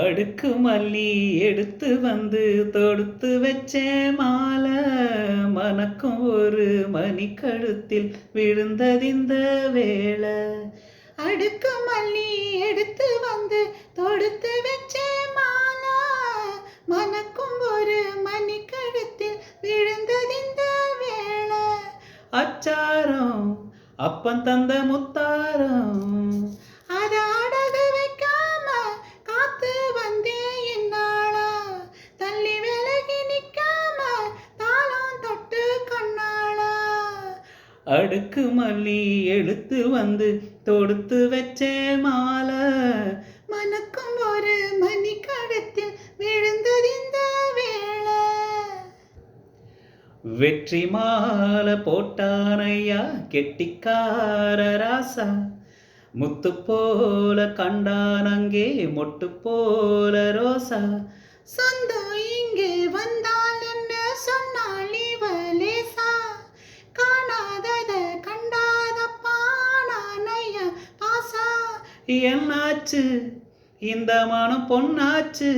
அடுக்கு மல்லி எடுத்து வந்து தொடுத்து வச்ச மாலை. மனக்கும் ஒரு மணி கழுத்தில் விழுந்ததிந்த வேளை. அடுக்கு மல்லி எடுத்து வந்து தொடுத்து வச்ச மாலை. மனக்கும் ஒரு மணி கழுத்தில் விழுந்ததிந்த வேளை. அச்சாரம் அப்பன் தந்த முத்தாரம். அடுக்கு மல்லி எடுத்து வந்து தொடுத்து வச்ச மாலை. மனக்கும் ஒரு மணி கழுத்தில் விழுந்ததிந்த வேளை. வெற்றி மாலை போட்டானையா கெட்டிக்கார ராசா முத்து போல கண்டானங்கே மொட்டு போல ரோசா. சொந்தம் என்னாச்சு? இந்த மனம் பொன்னாச்சு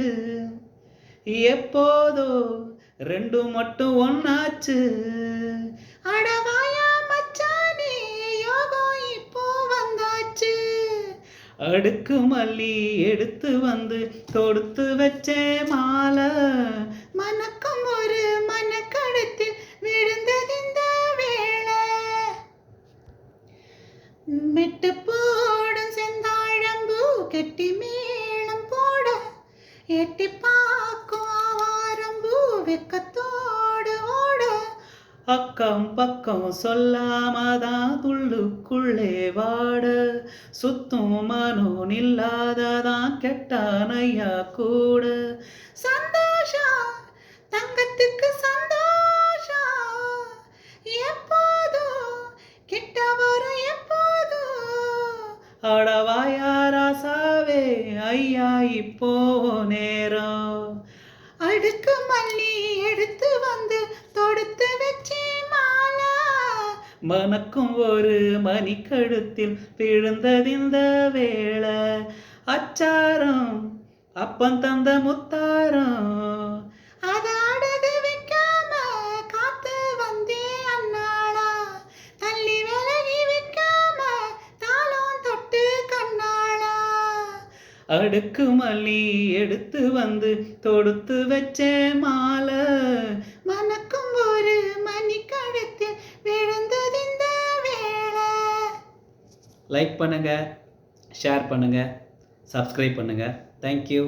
எப்போதோ ரெண்டு மட்டும் ஒன்னாச்சு. அடவாயா மச்சானே யோகம் இப்போ வந்தாச்சு. அடுக்கு மல்லி எடுத்து வந்து தொடுத்து வச்சே மாலை. மனக்கும் ஒரு மனக்கடத்தில் கெட்டி மேளம் போட எட்டி பார்க்கும் ஆவாரம்பூ வெக்கத்தோடு ஓட. அக்கம் பக்கம் சொல்லாமதான் துள்ளுக்குள்ளே வாட. சுத்தும் மனோ நில்லாததான் கெட்டானையா கூட. சந்தோஷம் தங்கத்துக்கு சந்தோஷம் எப்போதும் அடவாயாராசாவே ஐயா இப்போ நேரம். அடுக்கு மல்லி எடுத்து வந்து தொடுத்து வச்சு மாலா. மனக்கும் ஒரு மணிக்கழுத்தில் விழுந்ததிந்த வேளை. அச்சாரம் அப்பன் தந்த முத்தாரம். அடுக்கு மல்லி எடுத்து வந்து தொடுத்து வச்சே மாலை. மனக்கும் ஒரு மணி கழுத்தில் விழுந்ததிந்த வேளை. லைக் பண்ணுங்க ஷேர் பண்ணுங்க சப்ஸ்கிரைப் பண்ணுங்க. தேங்க்யூ